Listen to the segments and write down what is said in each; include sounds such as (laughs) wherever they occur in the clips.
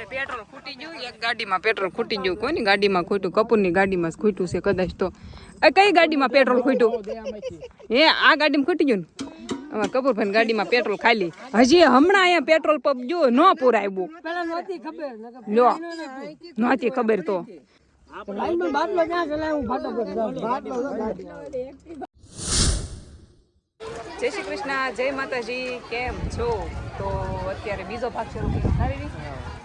હવે પેટ્રોલ ખૂટી ગયું એક ગાડીમાં પેટ્રોલ ખૂટી ગયું કોની ગાડીમાં ખૂટ્યું? કપૂરની ગાડીમાં ખૂટ્યું છે કદાચ તો. એ કઈ ગાડીમાં પેટ્રોલ ખૂટ્યું? હે આ ગાડીમાં ખૂટી ગયું ને? કપૂરભાઈ ગાડીમાં પેટ્રોલ ખાલી. હજી હમણાં અહીંયા પેટ્રોલ પંપ જો ન પુરાયું લો. નહોતી ખબર તો લાઈનમાં બાટલો ક્યાં ચલાય હું ફટાફટ જાઉં. બાટલો જો બાટલો. જય શ્રી કૃષ્ણ જય માતાજી કેમ છો? તો અત્યારે બીજો ભાગ શરૂ રીતે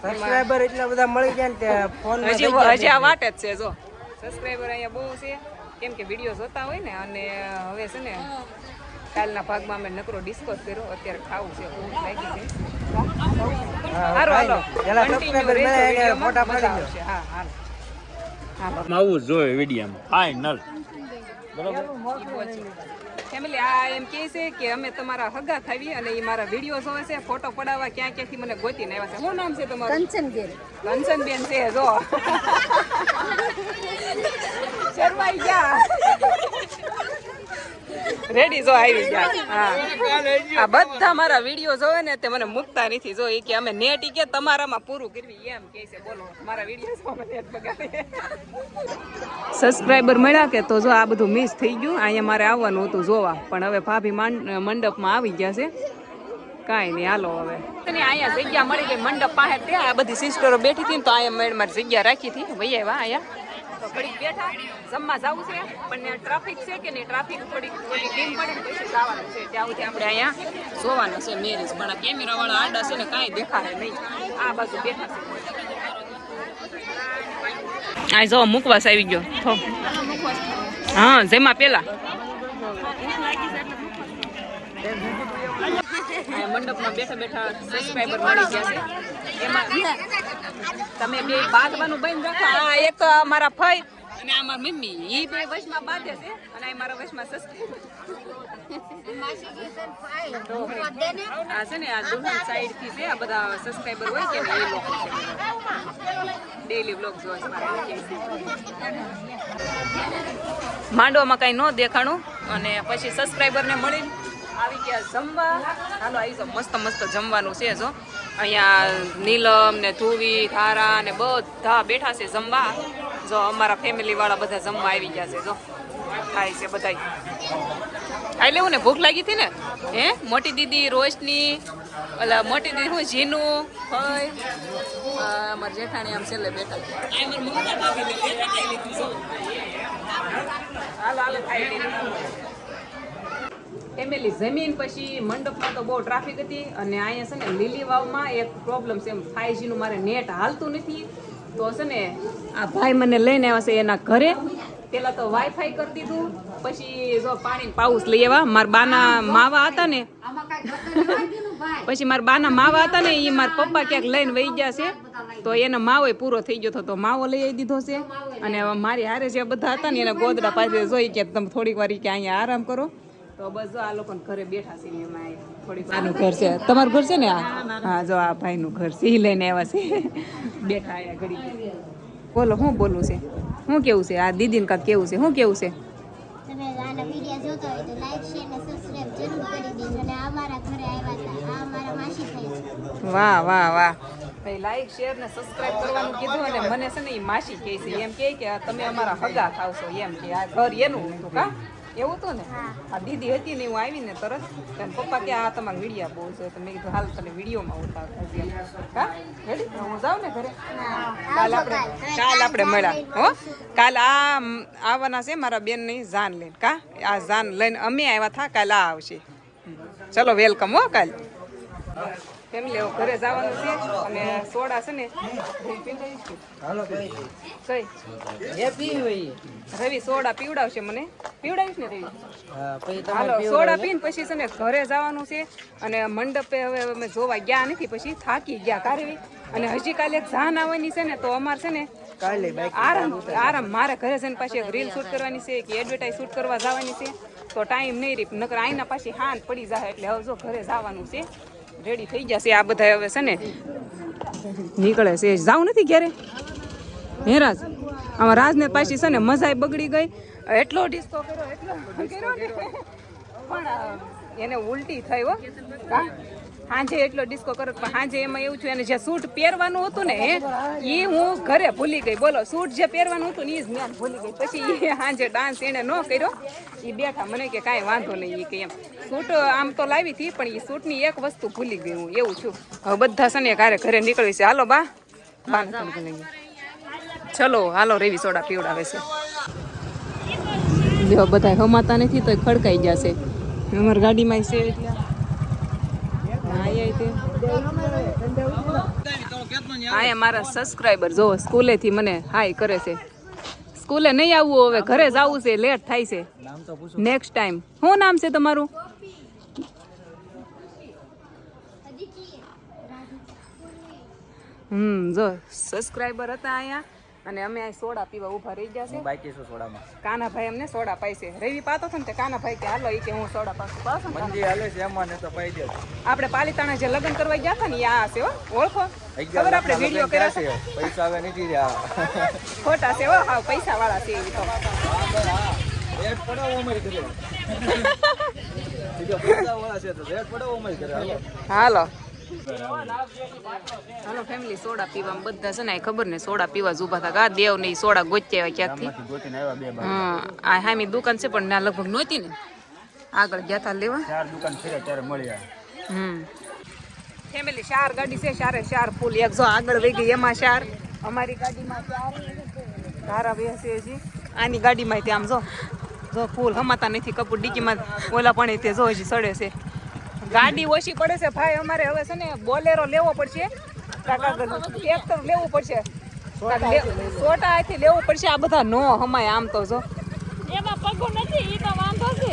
સબસ્ક્રાઇબર એટલા બધા મળી ગયા ને ફોન હજી હજી આ વાટ જ છે જો. સબસ્ક્રાઈબર અહીંયા બહુ છે. કેમ કે વીડિયો જોતા હોય ને અને હવે છે ને કાલના ભાગમાં અમે નકરો ડિસ્કસ કર્યો. અત્યારે ખાવું છે બહુ લાગી છે. આવું જોઈએ વિડીયામાં. ફાઇનલ ફેમિલી આ એમ કહે છે કે અમે તમારા હગા થાવી અને એ મારા વીડિયો જોવે છે ફોટો પડાવવા ક્યાં ક્યાંથી મને ગોતીને આવ્યા છે. શું નામ છે તમારું? કંચનબેન છે જો. (laughs) શરમાઈ ગયા. રેડી જો આવી ગયા. આ બધા મારા વીડિયો જોવે ને તે મને મૂકતા નથી. જો એ કે અમે નેટ કે તમારામાં પૂરું કરવી. એમ કે છે, બોલો, મારા વીડિયો જો નેટ બગાડે. સબસ્ક્રાઈબર મળ્યા કે તો જો આ બધું મિસ થઈ ગયું. અહીંયા મારે આવવાનું હતું જોવા. પણ હવે ભાભી માંડ- મંડપમાં આવી ગયા છે. કાંઈ નહીં, હાલો હવે. અહીંયા જગ્યા મળી ગઈ, મંડપ પાસે આ બધી સિસ્ટરો બેઠી હતી તો અહીંયા મેં મારી જગ્યા રાખી હતી. ભાઈ આવ્યા અહીંયા. તો ઘડીક બેઠા. જમવા જવું છે પણ ટ્રાફિક છે કે નહીં ટ્રાફિક થોડીક થોડી ડીમ પડે ને પછી જવાનું છે. ત્યાં સુધી આપણે અહીંયા જોવાનું છે મેરેજ પણ આ કેમેરા વાળા આડા છે ને કાંઈ દેખાય નહીં. આ બાજુ બેઠા છે. આ જો મુકવાસ આવી ગયો. હા જેમાં પેલા. મંડપમાં બેઠા બેઠા સબસ્ક્રાઈબર મળી ગયા છે. એમાં તમે બે બાંધવાનું બંધ રાખો. આ એક મારા ફઈ અને આ મારા મમ્મી. એ બે વચમાં બાંધે છે અને આ મારા સબસ્ક્રાઇબર આ છે ને આ દુલ્હન સાઈડ છે, આ બધા સબસ્ક્રાઈબર હોય કે ને, એ લોકો છે. છે માંડવામાં કઈ ન દેખાણું અને પછી સબસ્ક્રાઈબરને મળી આવી ગયા જમવા. હાલો આવી મસ્ત મસ્ત જમવાનું છે જો. અહીંયા નીલમ ને ધુવી, ધારા ને બધા બેઠા છે જમવા. જો અમારા ફેમિલી વાળા બધા જમવા આવી ગયા છે, જો. ખાય છે બધાય. આ લેવું ને? ભૂખ લાગી હતી ને? હે? મોટી દીદી રોશની ઓલા મોટી દીદી હું જીનું હોય. અમારા જેઠાણી આમ છેલ્લે બેઠા ખાઈ. હાલો હાલો, ખાઈ લીધું જમીન પછી મંડપમાં તો બહુ ટ્રાફિક હતી અને અહીંયા છે ને લીલી વાવમાં એક પ્રોબ્લેમ છે એમ. 5G મારે નેટ હાલતું નથી. તો છે ને આ ભાઈ મને લઈને આવ્યા છે એના ઘરે. પેલા તો વાઈફાઈ કરી દીધું. પછી જો પાણી પાઉસ લઈ આવ્યા. મારા બાના માવા હતા ને. પછી મારા બાના માવા હતા ને એ મારા પપ્પા ક્યાંક લઈને વહી ગયા છે. તો એનો માવો પૂરો થઈ ગયો તો માવો લઈ આવી દીધો છે. અને મારી હારે જે બધા હતા ને, એના ગોદડા પાસે જોઈ કે તમે થોડીક વાર કે અહીંયા આરામ કરો. તો બસ જો આ લોકોને ઘરે બેઠા છે એમાં થોડીક આનું ઘર છે. તમારું ઘર છે ને આ? હા જો આ ભાઈનું ઘર છે લઈને આવ્યા છે. બેઠા અહીંયા ઘડી બોલો શું બોલવું છે? શું કેવું છે? આ દીદીને કાંક કેવું છે? શું કેવું છે? તમે આના વીડિયો જોતા હોય તો લાઈક શેર ને સબસ્ક્રાઇબ જરૂર કરી દેજો અને અમારા ઘરે આવ્યા હતા. આ અમારા માસી થઈ છે. વાહ વાહ વાહ. ભાઈ લાઈક શેર ને સબસ્ક્રાઇબ કરવાનું કીધું અને મને છે ને એ માસી કહે છે એમ કહે કે તમે અમારા હગા થાવશો એમ કે આ ઘર એનું હતું કા? એવું હતું ને? આ દીદી હતી ને હું આવીને તરત પપ્પા કે આ તમારા વિડીયા બહુ છે. તો મેં કીધું હાલ તને વિડીયોમાં ઉતાર હા? રેડી હું જાઉં ને ઘરે? કાલ આપણે કાલ. આપણે મળ્યા. હો? કાલ આ આવવાના છે મારા બેનની જાન લઈને. કા? આ જાન લઈને અમે આવ્યા થા કાલ આ આવશે. ચલો વેલકમ હો કાલ. ફેમિલી ઘરે જવાનું છે અને સોડા છે ને કઈ એ પી હોય. રવિ સોડા પીવડાવશે મને. પીવડાવીશ ને રવિ? હાલો સોડા પીને પછી છે ને ઘરે જવાનું છે અને મંડપે હવે અમે જોવા ગયા નથી પછી થાકી ગયા કારવી અને હજી કાલે જાન આવવાની છે ને તો અમારે છે ને આરામ આરામ મારે ઘરે છે ને પાછી એક રીલ શૂટ કરવાની છે કે એડવર્ટાઈઝ શૂટ કરવા જવાની છે. તો ટાઈમ નહીં રહી નકર આઈના પાછી હાન પડી જાય એટલે હવે જો ઘરે જવાનું છે. રેડી થઈ જશે આ બધા હવે છે ને. નીકળે છે. જાવ નથી ક્યારે હે રાજ? આમાં રાજને પાછી છે ને મજા બગડી ગઈ. એટલો ડિસ્કો કર્યો, એટલો પણ એને ઉલટી થઈ હો? સાંજે એટલો ડિસ્કો કરો પણ સાંજે એમાં એવું છું એને જે સૂટ પહેરવાનું હતું ને, એ હું ઘરે ભૂલી ગઈ. બોલો સૂટ જે પહેરવાનું હતું ને એ જ મેં ભૂલી ગઈ. પછી એ હાજે ડાન્સ એને ન કર્યો. એ બેઠા મને કે કાંઈ વાંધો નહીં એ કે એમ. સૂટ આમ તો લાવી હતી, પણ એ સૂટની એક વસ્તુ ભૂલી ગઈ હું, એવું છું હવે બધા છે ને કારે ઘરે નીકળી છે. હાલો બા. ચલો, હાલો, રેવી સોડા પીવડાવે છે. જો બધા હમાતા નથી તો ખડકાઈ જશે અમારી ગાડીમાં છે એટલે. હા મારા સબસ્ક્રાઈબર જો સ્કૂલેથી મને હાય કરે છે. સ્કૂલે નહીં આવવું હવે, ઘરે જવું છે લેટ થાય છે. નેક્સ્ટ ટાઈમ શું નામ છે તમારું? હમ, જો સબસ્ક્રાઈબર હતા અહીંયા. અને અમે અહીં સોડા પીવા ઊભા રહી ગયા છે. બાકી શું સોડામાં. કાનાભાઈ અમને સોડા છે. રવિ પાતો હતો ને તે કાનાભાઈ કે હાલો ઈ કે હું સોડા પાસ પાસો મંદી હાલે છે એમાં ને તો પાઈ દે. આપણે પાલીતાણા જે લગ્ન કરવા ગયા હતા ને આ છે હો. ઓળખો? ખબર આપણે વીડિયો કર્યા છે? પૈસા હવે નથી રહ્યા. ખોટા છે હો હા પૈસા વાળા છે ઈ તો. રેટ પડાવો અમારી ઘરે. (laughs) પૈસા વાળા છે તો રેટ પડાવો અમારી ઘરે હાલો. હાલો ફેમિલી સોડા પીવા બધા છે ને ખબર ને સોડા પીવા જ ઊભા હતા દેવ ને સોડા ગોચ્યા ક્યાંથી? હા આ હામી દુકાન છે પણ ના લગભગ નહોતી ને. આગળ ગયા હતા લેવા? ચાર દુકાન ફર્યા ત્યારે મળ્યા હમ. ફેમિલી ચાર ગાડી છે ચારે ચાર ફૂલ. એક જો આગળ વહી ગઈ એમાં ચાર. અમારી ગાડીમાં ચાર. ધારા બેસે છે આની ગાડીમાં તે આમ જો જો ફૂલ હમાતા નથી કપૂર ડીકીમાં ઓલા પણ તે જો હજી સડે છે. ગાડી ઓછી પડે છે. ભાઈ અમારે હવે છે ને બોલેરો લેવો પડશે. ટ્રેક્ટર લેવું પડશે. સોટા અહીંથી લેવું. પડશે. આ બધા નો હમાય આમ તો જો. એમાં પગો નથી એ તો વાંધો છે.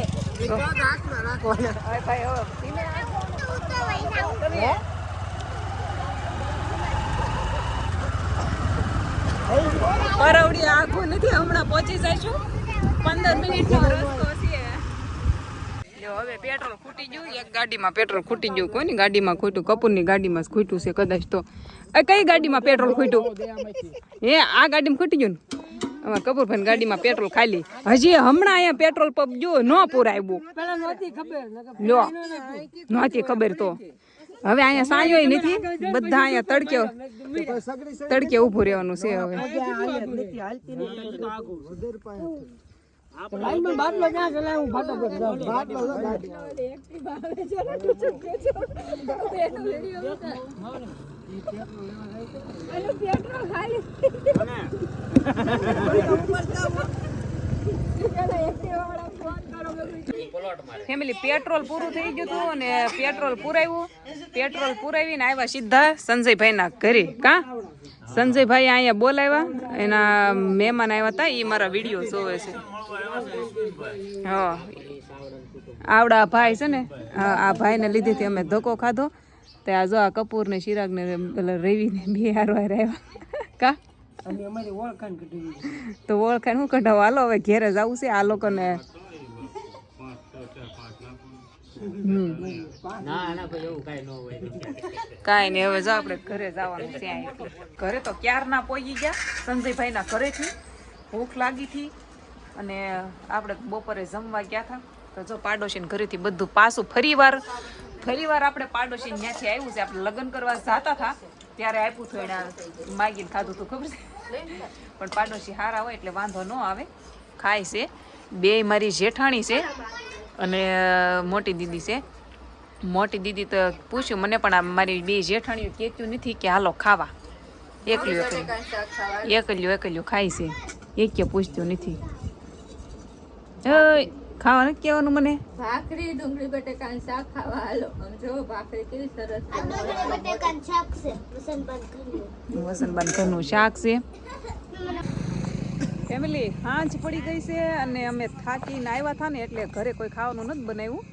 પરવડી આખું નથી હમણાં પહોંચી જઈશું. પંદર મિનિટનો રસ્તો છે જો હવે પેટ્રોલ ખૂટી ગયું એક ગાડીમાં પેટ્રોલ ખૂટી ગયું. કોની ગાડીમાં ખૂટ્યું? કપૂરની ગાડીમાં ખૂટ્યું છે કદાચ તો. એ કઈ ગાડીમાં પેટ્રોલ ખૂટ્યું? હે આ ગાડીમાં ખૂટી ગયું ને? કપૂરભાઈ ગાડીમાં પેટ્રોલ ખાલી. હજી હમણાં અહીંયા પેટ્રોલ પંપ જો ન પુરાયું પેલા નહોતી ખબર તો. હવે અહીંયા સાંયો નથી બધા અહીંયા તડકે તડકે ઊભું રહેવાનું છે હવે. લાઈનમાં બાટલો ક્યાં છે? હું ફટાફટ જાઉં બાટલો લો ગાડી (laughs) (laughs) ફેમિલી પેટ્રોલ પૂરું થઈ ગયું હતું અને પેટ્રોલ પુરાવ્યું. પેટ્રોલ પુરાવીને આવ્યા સીધા સંજયભાઈના ઘરે. કા? સંજયભાઈ અહીંયા બોલાવ્યા. એના મહેમાન આવ્યા હતા. એ મારા વીડિયો જોવે છે. હા. આવડા ભાઈ છે ને આ ભાઈને લીધેથી અમે ધક્કો ખાધો. તે આ જો આ કપૂર ને શિરાગ ને પેલા રવિ બે હારવા રહ્યા કા? તો ઓળખાણ શું કઢાવો? હાલો હવે ઘેરે જવું છે. આ લોકોને કાંઈ નહીં, હવે જો આપણે ઘરે જવાનું છે ઘરે તો ક્યારના પહોંચી ગયા, સંજયભાઈના ઘરેથી. ભૂખ લાગી હતી અને આપણે બપોરે જમવા ગયા હતા. તો જો પાડોશીને ઘરેથી બધું પાછું ફરી ફરીવાર ફરીવાર આપણે પાડોશી ત્યાંથી આવ્યું છે. આપણે લગ્ન કરવા જતા હતા, ત્યારે આપ્યું હતું એને માગીને ખાધું હતું, ખબર છે? પણ પાડોશી હારા હોય એટલે વાંધો ન આવે. ખાય છે. બે મારી જેઠાણી છે. અને મોટી દીદી છે. મોટી દીદી તો પૂછ્યું મને પણ આ મારી બે જેઠાણીઓ કહેતું નથી કે હાલો ખાવા. એકલું એકલું. એકલ્યું એકલ્યું ખાય છે. એક કે પૂછતું નથી. ઓય ખાવા નથી કહેવાનું મને? ભાખરી ડુંગળી બટેકાનું શાક ખાવા. હાલો આમ જો ભાખરી કેવી સરસ ડુંગળી બટેકાનું શાક છે. વસંતબાન ઘરનું શાક છે. ફેમિલી હાંજ પડી ગઈ છે અને અમે થાકીને આવ્યા હતા ને એટલે ઘરે કોઈ ખાવાનું નથી બનાવ્યું.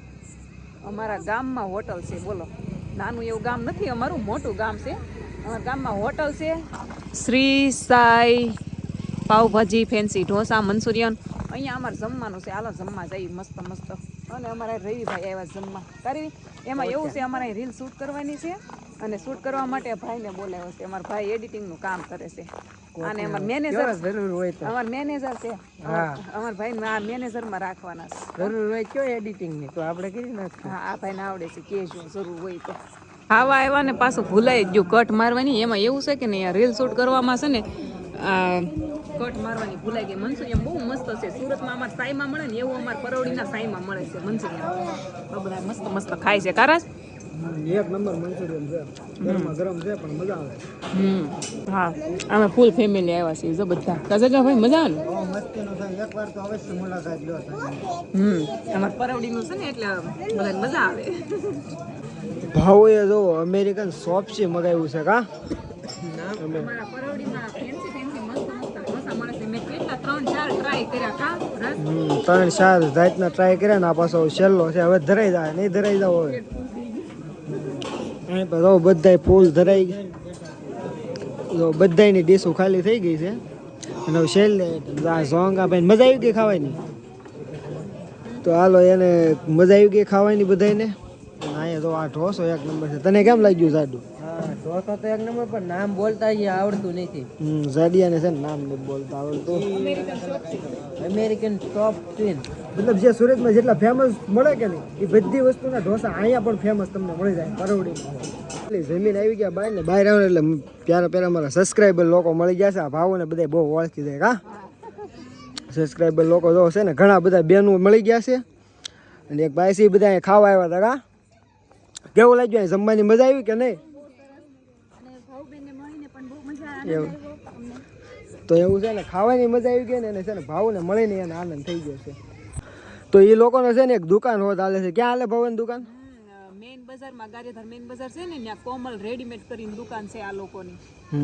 અમારા ગામમાં હોટલ છે બોલો. નાનું એવું ગામ નથી અમારું મોટું ગામ છે. અમારા ગામમાં હોટલ છે. શ્રી સાઈ પાવભાજી ફેન્સી ઢોસા મન્સુરિયન અહીંયા અમારે જમવાનું છે હાલો જમવા જઈએ મસ્ત મસ્ત. અને અમારા રવિભાઈ આવ્યા જમવા. તારી એમાં એવું છે અમારે રીલ શૂટ કરવાની છે. અને શૂટ કરવા માટે ભાઈને બોલાવ્યો છે. અમારા ભાઈ એડિટિંગનું કામ કરે છે. અને અમારા મેનેજર જરૂર હોય તો. અમાર મેનેજર છે. હા. અમાર ભાઈ આ મેનેજરમાં રાખવાના છે. જરૂર હોય કયો એડિટિંગની તો આપણે કરી નાખીએ. હા આ ભાઈને આવડે છે કેજો જરૂર હોય તો. આવા આવ્યા ને પાછું ભૂલાઈ જ ગયું. કટ મારવાની એમાં એવું છે કે નહીં આ રીલ શૂટ કરવામાં છે ને આ કટ મારવાની ભૂલાઈ ગઈ. મંચુરિયમ બહુ મસ્ત છે. સુરતમાં અમારે સાઈમાં મળે ને એવું અમારે પરોડીના સાઈમાં મળે છે મંચુરિયમ બધા મસ્ત મસ્ત ખાય છે. કારાજ એક નંબર મંચુરિયન છે. ગરમા ગરમ છે પણ મજા આવે. હમ. હા. અમે ફૂલ ફેમિલી આવ્યા છીએ જો બધા. કાજકા ભાઈ મજા આવે મસ્તીનું છે. એકવાર તો અવશ્ય મુલાકાત લો હમ. અમારે પરવડીનું છે ને એટલે બધા મજા આવે. ભાવોએ જો અમેરિકન સોપસી મગાવ્યું છે કા? અમારા પરવડીમાં ફેન્સી ફેન્સી મસ્ત મસ્ત ઢોસા મળે છે. મેં કેટલા ત્રણ ચાર ટ્રાય કર્યા કા? હમ, ત્રણ ચાર જાતના ટ્રાય કર્યા ને આ પાછો છેલ્લો છે. હવે ધરાઈ જાય નહીં ધરાઈ જાવ હવે. અહીં બધા ફૂલ ધરાઈ જો બધાયની ડીશો ખાલી થઈ ગઈ છે. અને છેલ્લે આ ઝોંગા ભાઈ મજા આવી ગઈ ખાવાની? તો હાલો એને મજા આવી ગઈ ખાવાની બધાયને. અને અહીંયા તો આ ઢોસો એક નંબર છે. તને કેમ લાગ્યું જાડુ ઢોસો તો એક નંબર પણ નામ બોલતા ય આવડતું નથી. હમ જાડિયાને છે ને નામ નથી બોલતા આવડતું. અમેરિકન ટોપ ટ્વીન મતલબ જે સુરતમાં જેટલા ફેમસ મળે કે નહીં એ બધી વસ્તુના ઢોસા અહીંયા પણ ફેમસ તમને મળી જાય કરોડી એટલે જમીન આવી ગયા બહાર ને બહાર આવે એટલે ત્યારે પહેલાં મારા સબસ્ક્રાઈબર લોકો મળી ગયા છે આ ભાવોને બધા બહુ ઓળખી જાય હા. સબસ્ક્રાઈબર લોકો જો છે ને ઘણા બધા બેનો મળી ગયા છે. અને એક ભાઈ છે બધા અહીંયા ખાવા આવ્યા હતા કા કેવું લાગ્યું? અહીંયા જમવાની મજા આવી કે નહીં? એવું. તો એવું છે ને ખાવાની મજા આવી ગઈ ને એને છે ને ભાવને મળીને એને આનંદ થઈ ગયો છે. તો એ લોકોને છે ને એક દુકાન હોત હાલે છે. ક્યાં હાલે ભવન દુકાન? મેઇન બજારમાં ગારિયાધાર મેઇન બજાર છે ને ત્યાં કોમલ રેડીમેડ કરીને દુકાન છે આ લોકોની.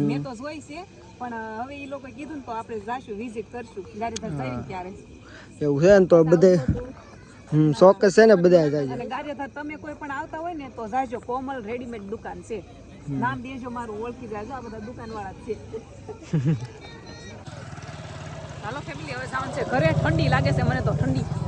મેં તો જોઈ છે પણ હવે એ લોકો કીધું ને તો આપણે જાશું વિઝિટ કરશું. ગારિયાધાર જઈને ત્યારે. એવું છે ને તો બધે ચોક્કસ છે ને બધા જાય તમે કોઈ પણ આવતા હોય ને તો જાજો. કોમલ રેડીમેડ દુકાન છે. નામ દેજો મારું ઓળખી જાય આ બધા દુકાન વાળા છે. (laughs) ચાલો ફેમિલી હવે સાઉન્ડ છે. ઘરે ઠંડી લાગે છે મને તો ઠંડી.